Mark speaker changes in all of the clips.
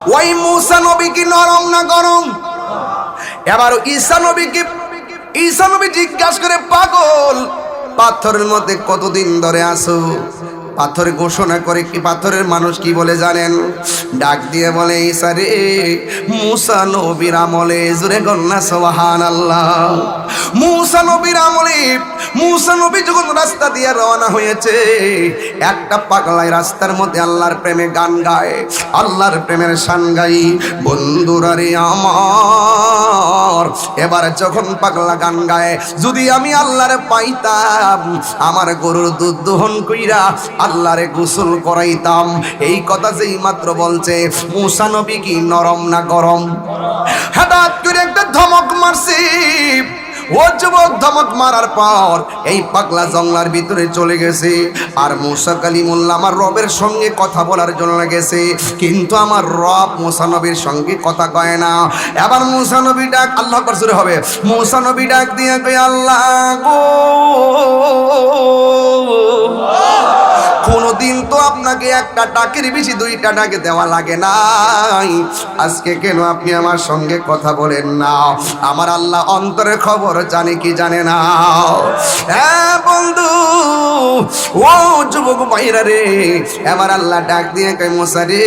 Speaker 1: ওই মুসা নবী কি নরম না গরম? এবার ঈসা নবীকে, ঈসা নবী জিজ্ঞাসা করে, পাগল, পাথরের মধ্যে কতদিন ধরে আসো পাথর ঘোষণা করে কি পাথরের মানুষ কি বলে জানেন? ডাক দিয়ে বলে, ঈসা রে, মুসা নবীর আমলে জুড়ে গন্না সোহান আল্লাহ মুসা নবীর আমলে মুসা নবী যখন রাস্তা দিয়ে রওনা হয়েছে, একটা পাগলায় রাস্তার মধ্যে আল্লাহর প্রেমে গান গায়, আল্লাহর প্রেমের শান গাই, বন্ধুরা রে আমার, এবার যখন পাগলা গান গায়, যদি আমি আল্লাহরে পাইতাম, আমার গরুর দুধ দহন কইরা আল্লাহরে গোসল করাইতাম। এই কথা যেই মাত্র বলছে, মুসা নবী কি নরম না গরম? হঠাৎ করে একটা ধমক মারছি। ও যুবক ধমক মারার পর এই পাগলা জংলার ভিতরে চলে গেছে। আর মুসা কালিমুল্লাহ আমার রবের সঙ্গে কথা বলার জন্য গেছে। কিন্তু আমার রব মুসানবীর সঙ্গে কথা কয় না। এবার মুসানবী ডাক, আল্লাহ করছে হবে। মুসানবী ডাক দিয়ে কই আল্লাহ গো কোনোদিন তো আপনাকে একটা ডাকের বেশি, দুইটা ডাকে দেওয়া লাগে নাই। আজকে কেন আপনি আমার সঙ্গে কথা বলেন না? আমার আল্লাহ অন্তরের খবর জানে কি জানে না। হ্যাঁ বন্ধু, ও যুবক ভাইরা রে, এবার আল্লাহ ডাক দিয়ে কই মশারি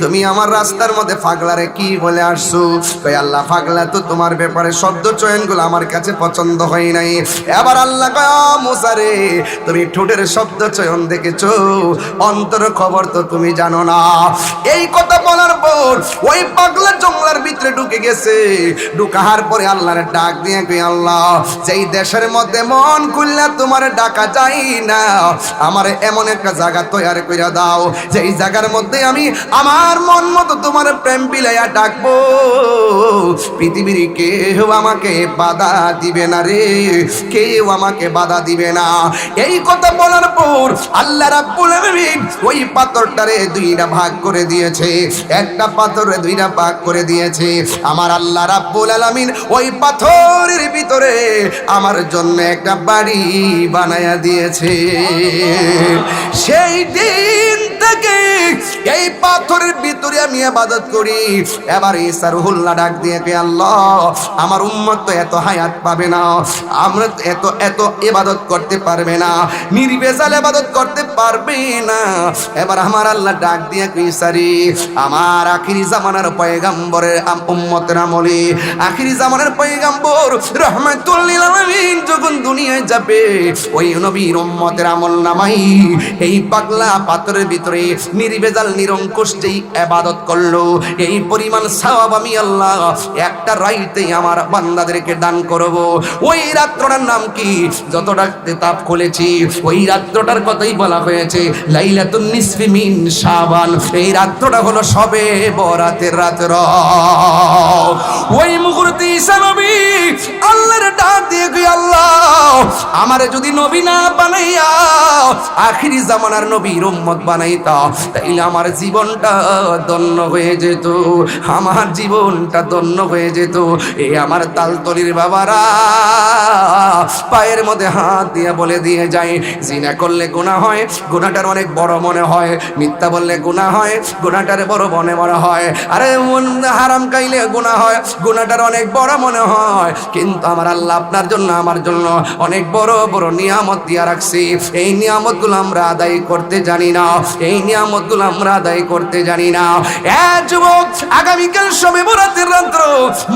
Speaker 1: তুমি আমার রাস্তার মধ্যে ফাগলারে কি বলে আসছো? কই আল্লাহ, ফাগলা তো তোমার ব্যাপারে শব্দ চয়নগুলো আমার কাছে পছন্দ হয় নাই। এবার আল্লাহ কয় মশারে তুমি ঠোঁটের শব্দ চয়ন দেখেছ? অন্তর খবর তো তুমি জানো না। এই কথা বলার পর ওই পাগলা জঙ্গলার ভিতরে ঢুকে গেছে। ঢুকাহার পরে আল্লাহর ডাক দিয়ে কই আল্লাহ, যেই দেশের মধ্যে মন খুললে তোমার ডাকা যাই না। আমার এমন একটা জায়গা তৈরি করে দাও। যেই জায়গার মধ্যে আমি আমার মন মতো তোমার প্রেম বিলাইয়া ডাকবো। পৃথিবীর কেউ আমাকে বাধা দিবে না রে। কেউ আমাকে বাধা দিবে না। এই কথা বলার পর আল্লাহ রাব্বুল ওই পাথরটারে দুইটা ভাগ করে দিয়েছে। একটা পাথরে দুইটা ভাগ করে দিয়েছে। আমার আল্লাহ রাব্বুল আলামিন ওই পাথরের ভিতরে আমার জন্য একটা বাড়ি বানায়া দিয়েছে। সেই দিন থেকে এই পাথরের ভিতরে আমি আবাদত করি। এবার ঈসা রুহুল্লাহ ডাক দিয়ে কে আল্লাহ, আমার উম্মত তো এত হায়াত পাবে না, আমরা এত এত এবাদত করতে পারবে না, নির্বেজাল ইবাদত করতে পারবে না। এবার আমার আল্লাহ ডাক দিয়ে কইসারি আমার আখিরি জামানার পয়গাম্বরের উম্মতের আমলে, আখিরি জামানার পয়গাম্বর রহমাতুল লিল আলামিন যখন দুনিয়ায় যাবে, ওই নবীর উম্মতের আমল নামাই, এই পাগলা পাথরের ভিতরে নির্বেজাল নিরঙ্কুশ যেই ইবাদত করল, এই পরিমাণ সওয়াব আমি আল্লাহ একটা রাইতে আমার বান্দাদেরকে দান করব। ওই রাত্রটার নাম কি? যতটা তাপ খুলেছি, ওই রাত্রটার কথাই বলা হয়েছে, লাইলাতুন নিসফি মিন শাবান। এই রাত্রটা হলো সবে বরাতের রাত্র ওই মুহূর্তে ঈসা নবী আল্লাহর ডাক দিয়ে গই আল্লাহ, আমারে যদি নবী না বানাইয়া, আখিরি জামানার নবীর উম্মত বানাইতা তাইলে আমার জীবনটা দন্য হয়ে যেত, আমার জীবনটা দন্য হয়ে যেত। এই আমার তালতলির বাবারা, পায়ের মধ্যে হাত দিয়ে বলে দিয়ে যায়, জিনা করলে গুণা হয় গুণাটার অনেক বড় মনে হয়। মিথ্যা বললে গুণা হয় গুণাটার বড় মনে মনে হয়। আরে হারাম খাইলে গুণা হয় গুণাটার অনেক বড় মনে হয়। কিন্তু আমার আল্লাহ আপনার জন্য, আমার জন্য অনেক বড় বড় নিয়ামত দিয়া রাখছি। এই নিয়ামতগুলো আমরা আদায় করতে জানি না। এই নিয়ামতগুলো আমরা আদায় করতে জানি না। এ যুবক, আগামীকাল সবে বরাতের রাত্র।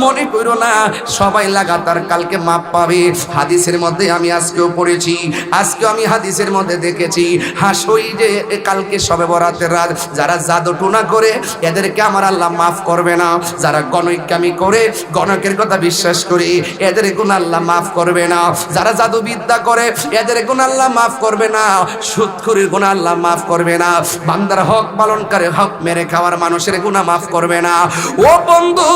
Speaker 1: মনে করো না, সবাই লাগাতার কালকে মাপ পাবে। হাদিসের মধ্যে আমি আজকেও পড়েছি, আজকেও আমি হাদিসের মধ্যে দেখেছি। হাসই যে কালকে সবে বরাতের রাত, যারা জাদু টুনা করে, এদেরকে আমার আল্লাহ মাফ করবে না। যারা গণিকামি করে, গণকের কথা বিশ্বাস করে, এদের গুণ আল্লাহ মাফ করবে না। যারা জাদু বিদ্যা করে, এদের গুণ আল্লাহ মাফ করবে না। সুৎখুরির গুণ আল্লাহ মাফ করবে না। বান্দার হক পালন করে হক মেরে খাওয়ার মানুষের গুণা মাফ করবে না। ও বন্ধু,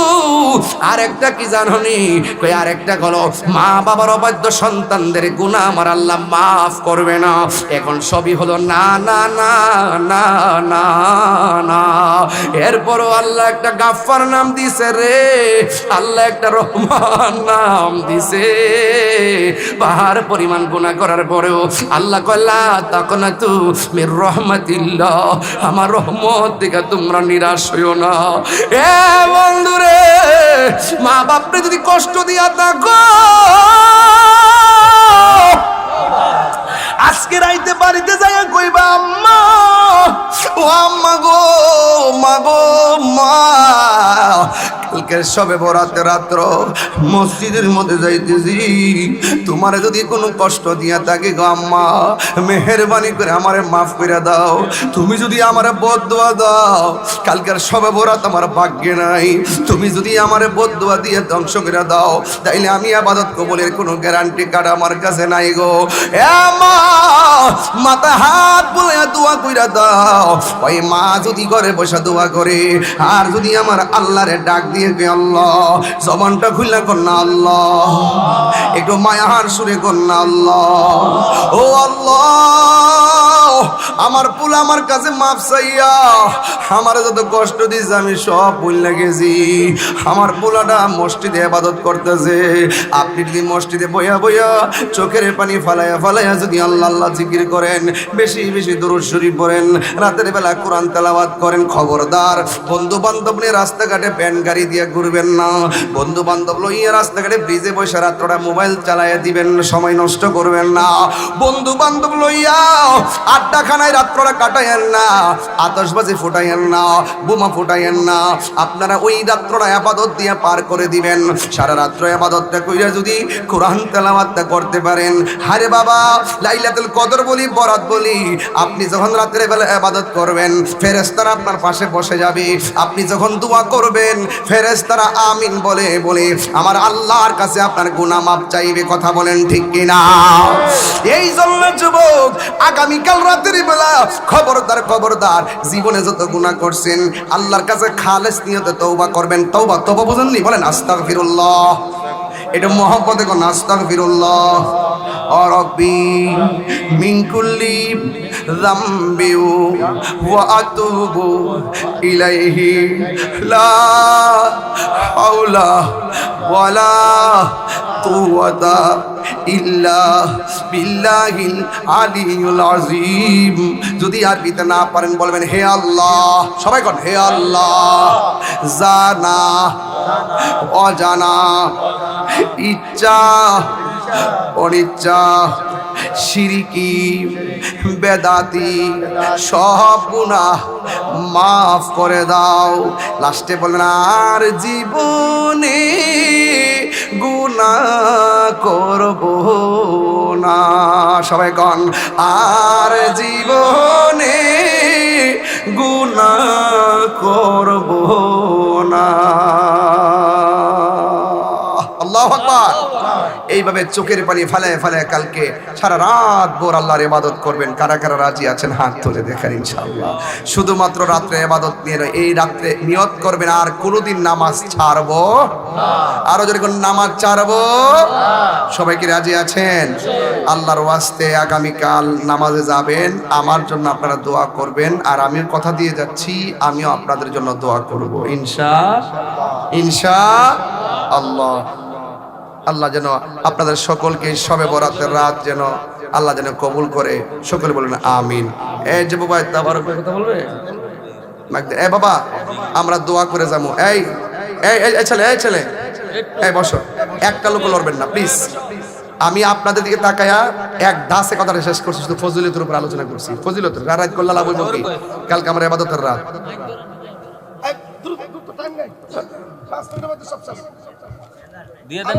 Speaker 1: আরেকটা কি জাননি? কই, আরেকটা হলো, মা বাবার অবাধ্য সন্তানদের গুনাহ আমার আল্লাহ মাফ করবে না। এখন সবই হলো না না না না না না। এরপরও আল্লাহ একটা গাফফার নাম দিছে রে। আল্লাহ একটা রহমান নাম দিছে। পাহাড় পরিমাণ গুনাহ করার পরেও আল্লাহ কল্লা তখন তু মির রহমাতিল্লাহ। আমার রহমত থেকে তোমরা নিরাশ হইও না। এ বন্ধুরে মা বাপরে যদি কষ্ট দিয়া থাকো। আজকে রাইতে বাড়িতে যাই কইবা, আম্মা, ও আম্মা গো কালকে সবে বরাতে রাত্র মসজিদের মধ্যে যাইতেছি। তোমার যদি কোনো কষ্ট দিয়া থাকে গো আম্মা, মেহরবানি করে আমারে মাফ করে দাও। তুমি যদি আমারে বদুয়া দাও, কালকের সবে বরাত আমার ভাগ্যে নাই। তুমি যদি আমারে বদুয়া দিয়ে ধ্বংস করে দাও, তাইলে আমি আবাদত কবলের কোনো গ্যারান্টি কার্ড আমার কাছে নাই গো। মাথা হাত বলে দোয়া কইরা দাও। ওই মা যদি ঘরে বসে দোয়া করে, আর যদি আমার আল্লাহরে ডাক দিয়ে জবানটা খুললা না আল্লাহ, একটু মায়াহার সুরে না আল্লাহ। ও আল্লাহ, আমার পুল আমার কাছে মাপ চাইয়া, আমার যত কষ্ট দিয়েছে আমি সব ভুল গেছি আমার পোলাটা মসজিদে আবাদত করতেছে। আপনি যদি মসজিদে বইয়া বইয়া চোখের পানি ফালাইয়া ফালাইয়া যদি আল্লাহ আল্লাহ জিকির করেন, বেশি বেশি দরুদ শরীফ পড়েন, রাতের বেলা কোরআন তেলাওয়াত করেন, খবরদার বন্ধু বান্ধব নিয়ে রাস্তাঘাটে প্যান গাড়ি দিয়ে ঘুরবেন না। বন্ধু বান্ধব লইয়া রাস্তাঘাটে ব্রিজে বসে রাত্রটা মোবাইল চালাইয়া দিবেন, সময় নষ্ট করবেন না। বন্ধু বান্ধব লইয়া আড্ডাখানায় রাত্রটা কাটাইয়েন না আতসবাজি ফুটাইয়েন না, বোমা ফুটাইয়েন না। আপনারা ওই রাত্রটা আবাদত দিয়ে পার করে দিবেন। সারা রাত্র আবাদতটা কইরা যদি কোরআন তেলাওয়াতটা করতে পারেন। হারে বাবা, লাইলাতুল কদর বলি, বরাত বলি, আপনি যখন রাত্রে বেলা আবাদত করবেন ফেরেস্তারা আপনার পাশে বসে যাবে। আপনি যখন দোয়া করবেন ফেরেশতারা আমিন বলে বলে, আমার আল্লাহর কাছে আপনার গুনাহ মাপ চাইবে কথা বলেন ঠিক কিনা? এই জন্য যুবক, আগামীকাল রাতের বেলা খবরদার খবরদার জীবনে যত গুনাহ করছেন, আল্লাহর কাছে খালেস নিয়তে তওবা করবেন। তওবা তওবা বুঝেননি? বলেন, আস্তাগফিরুল্লাহ। এটা মহব্বতে কোন আস্তাগফিরুল্লাহ? ও রব্বি, মিন ওয়া আতুবু ইলাইহি লা হাওলা ওয়ালা কুওয়াতা ইল্লা বিল্লাহিল আলিয়ুল আযীম যদি আরবিতে না পারেন, বলবেন, হে আল্লাহ, সবাই কোন, হে আল্লাহ, জানা, অজানা, ইচ্ছা, অনিচ্ছা সিরিকি বেদাতি, সব গুনাহ মাফ করে দাও। লাস্টে বললেন আর জীবনে গুণা করব না। সবাই কন, আর জীবনে গুনা করব না। এইভাবে চোখের পানি ফালায় ফালায় কালকে সারা রাত ভোর আল্লাহর ইবাদত করবেন। কারা কারা রাজি আছেন? হাত তুলে দেখেন ইনশাআল্লাহ। শুধুমাত্র রাত্রে ইবাদত নিয়ে এই রাত্রে নিয়ত করবেন, আর কোনোদিন নামাজ ছাড়বো আরও যদি কোন নামাজ ছাড়বো সবাই কি রাজি আছেন? আল্লাহর ওয়াস্তে আগামীকাল নামাজে যাবেন, আমার জন্য আপনারা দোয়া করবেন, আর আমি কথা দিয়ে যাচ্ছি, আমিও আপনাদের জন্য দোয়া করব। ইনশা ইনশা আল্লাহ। আল্লাহ যেন আপনাদের সকলকে সবে বরাতের রাত যেন আল্লাহ যেন কবুল করে। সকলে বলেন আমিন। এই যে বাবা কথা বলবে? এ বাবা, আমরা দোয়া করে যাব। এই ছেলে এই ছেলে। এই বসো। একটা লোক লড়বেন না প্লিজ আমি আপনাদের দিকে তাকায়া এক দাসে কথাটা শেষ করছি, শুধু ফজিলতের উপর আলোচনা করছি। ফজিলতের, রাত করলে লাভ হইব কি? কালকে আমার এবাদতের রাত।
Speaker 2: দিয়ে দেন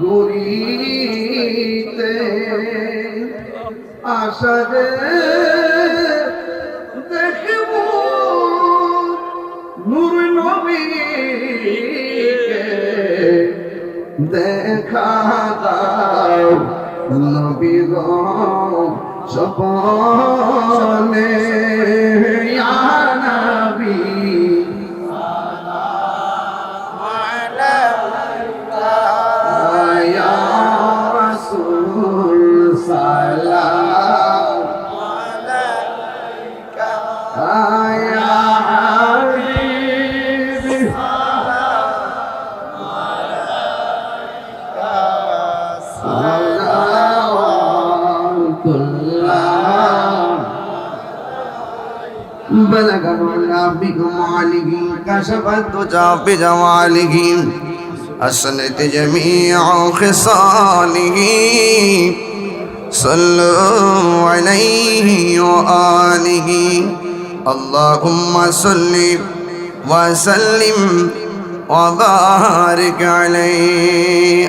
Speaker 1: গরিতে দেখব নূর দেখা দাও নবী গো সপনে ইয়া নবী। بلغ الله بكم عليهم كشف الدجى بجمالهم حسنت جميع خصاله صلوا عليه وآله اللهم صل وسلم وبارك عليه